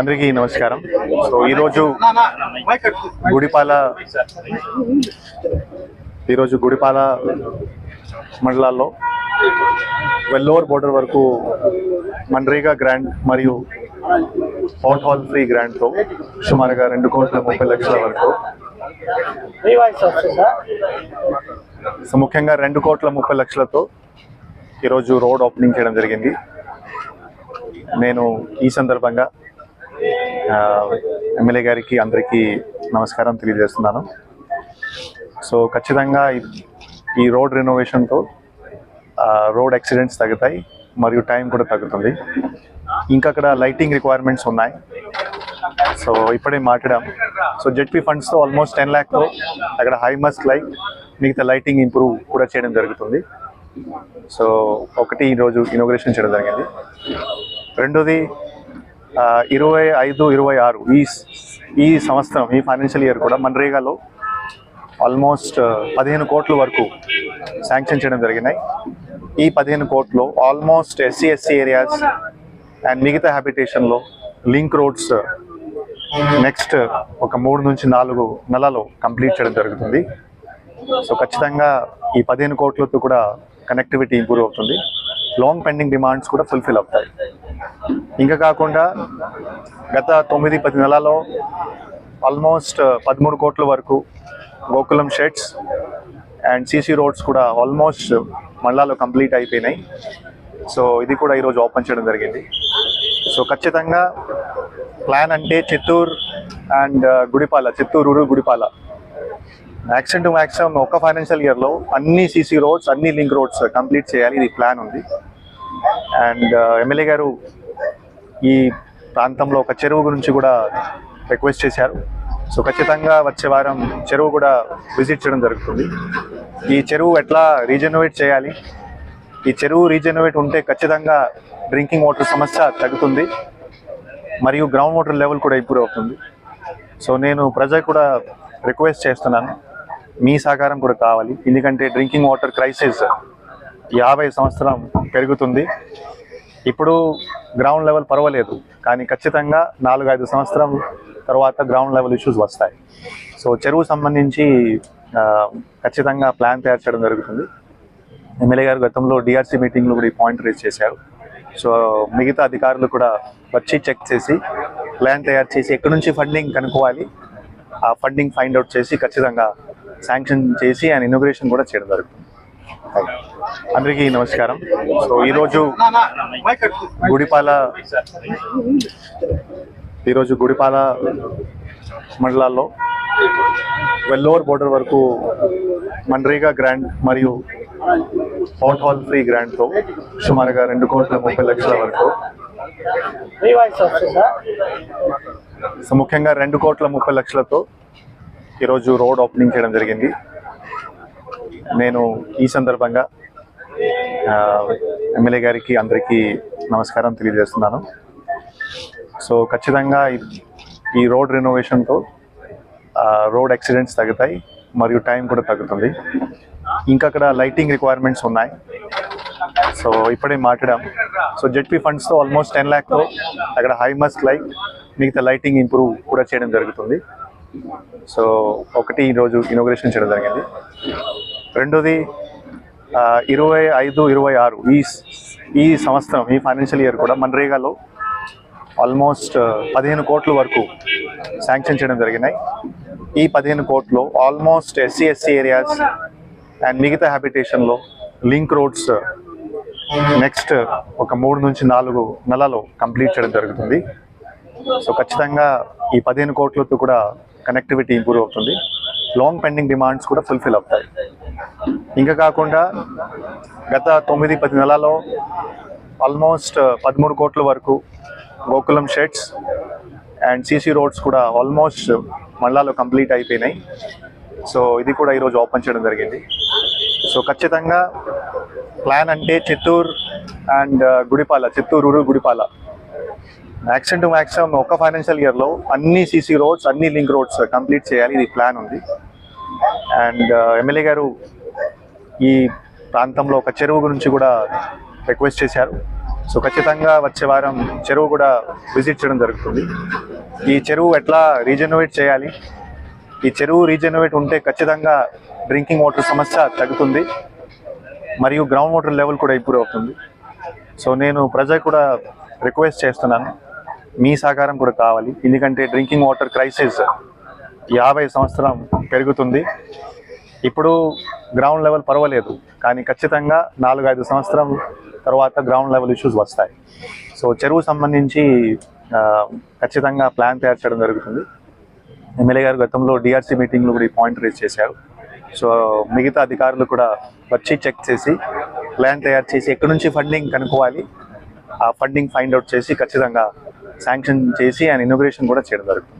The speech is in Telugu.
అందరికీ నమస్కారం. సో ఈరోజు గుడిపాల ఈరోజు గుడిపాల మండలాల్లో వెల్లోర్ బోర్డర్ వరకు మన్రేగా గ్రాంట్ మరియు పౌట్ హాల్ ఫ్రీ గ్రాంట్తో సుమారుగా రెండు కోట్ల ముప్పై లక్షల వరకు. సో ముఖ్యంగా రెండు కోట్ల ముప్పై లక్షలతో ఈరోజు రోడ్ ఓపెనింగ్ చేయడం జరిగింది. నేను ఈ సందర్భంగా ఎమ్మెల్యే గారికి అందరికీ నమస్కారం తెలియజేస్తున్నాను. సో ఖచ్చితంగా ఈ- రోడ్ రెనోవేషన్తో రోడ్ యాక్సిడెంట్స్ తగ్గుతాయి మరియు టైం కూడా తగ్గుతుంది. ఇంకా అక్కడ లైటింగ్ రిక్వైర్మెంట్స్ ఉన్నాయి. సో ఇప్పుడే మాట్లాడాం. సో జెడ్పీ ఫండ్స్తో ఆల్మోస్ట్ టెన్ ల్యాక్తో అక్కడ హై మస్ట్ లైట్ మిగతా లైటింగ్ ఇంప్రూవ్ కూడా చేయడం జరుగుతుంది. సో ఒకటి ఈరోజు ఇనోగ్రేషన్ చేయడం జరిగింది. రెండోది ఇరవై ఐదు ఇరవై ఆరు ఈ ఈ సంవత్సరం ఈ ఫైనాన్షియల్ ఇయర్ కూడా మన్రేగాలో ఆల్మోస్ట్ పదిహేను కోట్ల వరకు శాంక్షన్ చేయడం జరిగినాయి. ఈ పదిహేను కోట్లు almost SC SC areas and మిగతా హ్యాబిటేషన్లో లింక్ రోడ్స్ నెక్స్ట్ ఒక మూడు నుంచి నాలుగు నెలలో కంప్లీట్ చేయడం జరుగుతుంది. సో ఖచ్చితంగా ఈ పదిహేను కోట్లతో కూడా కనెక్టివిటీ ఇంప్రూవ్ అవుతుంది. లాంగ్ పెండింగ్ డిమాండ్స్ కూడా ఫుల్ఫిల్ అవుతాయి. ఇంకా కాకుండా గత తొమ్మిది పది నెలల్లో ఆల్మోస్ట్ పదమూడు కోట్ల వరకు Gokulam sheds and CC roads కూడా ఆల్మోస్ట్ మళ్ళాలో కంప్లీట్ అయిపోయినాయి. సో ఇది కూడా ఈరోజు ఓపెన్ చేయడం జరిగింది. సో ఖచ్చితంగా ప్లాన్ అంటే Chittoor and Gudipala Chittoor Gudipala. Maximum to maximum ఒక ఫైనాన్షియల్ ఇయర్లో అన్ని సీసీ రోడ్స్ అన్ని లింక్ రోడ్స్ కంప్లీట్ చేయాలి. ఇది ప్లాన్ ఉంది. అండ్ ఎమ్మెల్యే గారు ఈ ప్రాంతంలో ఒక చెరువు గురించి కూడా రిక్వెస్ట్ చేశారు. సో ఖచ్చితంగా వచ్చే వారం చెరువు కూడా విజిట్ చేయడం జరుగుతుంది. ఈ చెరువు ఎట్లా రీజనరేట్ చేయాలి? ఈ చెరువు రీజనరేట్ ఉంటే ఖచ్చితంగా డ్రింకింగ్ వాటర్ సమస్య తగ్గుతుంది. మరియు గ్రౌండ్ వాటర్ లెవెల్ కూడా ఇంప్రూవ్ అవుతుంది. సో నేను ప్రజలు కూడా రిక్వెస్ట్ చేస్తున్నాను. మీ సహకారం కూడా కావాలి. ఎందుకంటే డ్రింకింగ్ వాటర్ క్రైసిస్ యాభై సంవత్సరం పెరుగుతుంది. ఇప్పుడు గ్రౌండ్ లెవెల్ పర్వాలేదు కానీ ఖచ్చితంగా నాలుగు ఐదు సంవత్సరం తర్వాత గ్రౌండ్ లెవెల్ ఇష్యూస్ వస్తాయి. సో చెరువు సంబంధించి ఖచ్చితంగా ప్లాన్ తయారు చేయడం జరుగుతుంది. ఎమ్మెల్యే గారు గతంలో డిఆర్సీ మీటింగ్లో కూడా ఈ పాయింట్ రేజ్ చేశారు. సో మిగతా అధికారులు కూడా వచ్చి చెక్ చేసి ప్లాన్ తయారు చేసి ఎక్కడి నుంచి ఫండింగ్ కనుక్కోవాలి ఆ ఫండింగ్ ఫైండ్ అవుట్ చేసి ఖచ్చితంగా శాంక్షన్ చేసి అండ్ ఇనోగ్రేషన్ కూడా చేయడం జరుగుతుంది. అందరికీ నమస్కారం. సో ఈరోజు గుడిపాల ఈరోజు గుడిపాల మండలాల్లో వెల్లోర్ బోర్డర్ వరకు మన్రేగా గ్రాంట్ మరియు పౌంట్ హాల్ ఫ్రీ గ్రాంట్తో సుమారుగా రెండు కోట్ల ముప్పై లక్షల వరకు. సో ముఖ్యంగా రెండు కోట్ల ముప్పై లక్షలతో ఈరోజు రోడ్ ఓపెనింగ్ చేయడం జరిగింది. నేను ఈ సందర్భంగా ఎమ్మెల్యే గారికి అందరికీ నమస్కారం తెలియజేస్తున్నాను. సో ఖచ్చితంగా ఈ- రోడ్ రెనోవేషన్తో రోడ్ యాక్సిడెంట్స్ తగ్గుతాయి మరియు టైం కూడా తగ్గుతుంది. ఇంకా అక్కడ లైటింగ్ రిక్వైర్మెంట్స్ ఉన్నాయి. సో ఇప్పుడే మాట్లాడాం. సో జెడ్పీ ఫండ్స్తో ఆల్మోస్ట్ టెన్ ల్యాక్తో అక్కడ హై మస్ట్ లైట్ మిగతా లైటింగ్ ఇంప్రూవ్ కూడా చేయడం జరుగుతుంది. సో ఒకటి ఈరోజు ఇనోగ్రేషన్ చేయడం జరిగింది. రెండోది ఇరవై ఐదు ఇరవై ఆరు ఈ ఈ సంవత్సరం ఈ ఫైనాన్షియల్ ఇయర్ కూడా మన్రేగాలో ఆల్మోస్ట్ పదిహేను కోట్ల వరకు శాంక్షన్ చేయడం జరిగినాయి. ఈ పదిహేను కోట్లు almost SC SC areas and మిగతా హ్యాబిటేషన్లో లింక్ రోడ్స్ నెక్స్ట్ ఒక మూడు నుంచి నాలుగు నెలలో కంప్లీట్ చేయడం జరుగుతుంది. సో ఖచ్చితంగా ఈ పదిహేను కోట్లతో కూడా కనెక్టివిటీ ఇంప్రూవ్ అవుతుంది. లాంగ్ పెండింగ్ డిమాండ్స్ కూడా ఫుల్ఫిల్ అవుతాయి. ఇంకా కాకుండా గత తొమ్మిది పది నెలల్లో ఆల్మోస్ట్ పదమూడు కోట్ల వరకు Gokulam sheds and CC roads కూడా ఆల్మోస్ట్ మండలాలో కంప్లీట్ అయిపోయినాయి. సో ఇది కూడా ఈరోజు ఓపెన్ చేయడం జరిగింది. సో ఖచ్చితంగా ప్లాన్ అంటే Chittoor and Gudipala Chittoor rural Gudipala. Maximum to maximum ఒక ఫైనాన్షియల్ ఇయర్లో అన్ని సీసీ రోడ్స్ అన్ని లింక్ రోడ్స్ కంప్లీట్ చేయాలి ఇది ప్లాన్ ఉంది. అండ్ ఎమ్మెల్యే గారు ఈ ప్రాంతంలో ఒక చెరువు గురించి కూడా రిక్వెస్ట్ చేశారు. సో ఖచ్చితంగా వచ్చే వారం చెరువు కూడా విజిట్ చేయడం జరుగుతుంది. ఈ చెరువు ఎట్లా రీజనోవేట్ చేయాలి? ఈ చెరువు రీజనోవేట్ ఉంటే ఖచ్చితంగా డ్రింకింగ్ వాటర్ సమస్య తగ్గుతుంది. మరియు గ్రౌండ్ వాటర్ లెవెల్ కూడా ఇంప్రూవ్ అవుతుంది. సో నేను ప్రజలు కూడా రిక్వెస్ట్ చేస్తున్నాను. మీ సహకారం కూడా కావాలి. ఎందుకంటే డ్రింకింగ్ వాటర్ క్రైసిస్ యాభై సంవత్సరం పెరుగుతుంది. ఇప్పుడు గ్రౌండ్ లెవెల్ పర్వాలేదు కానీ ఖచ్చితంగా నాలుగు ఐదు సంవత్సరం తర్వాత గ్రౌండ్ లెవెల్ ఇష్యూస్ వస్తాయి. సో చెరువు సంబంధించి ఖచ్చితంగా ప్లాన్ తయారు చేయడం జరుగుతుంది. ఎమ్మెల్యే గారు గతంలో డిఆర్సీ మీటింగ్లో కూడా ఈ పాయింట్ రేజ్ చేశారు. సో మిగతా అధికారులు కూడా వచ్చి చెక్ చేసి ప్లాన్ తయారు చేసి ఎక్కడి నుంచి ఫండింగ్ కనుక్కోవాలి ఆ ఫండింగ్ ఫైండ్ అవుట్ చేసి ఖచ్చితంగా శాంక్షన్ చేసి అండ్ ఇన్నోగ్రేషన్ కూడా చేయడం జరుగుతుంది.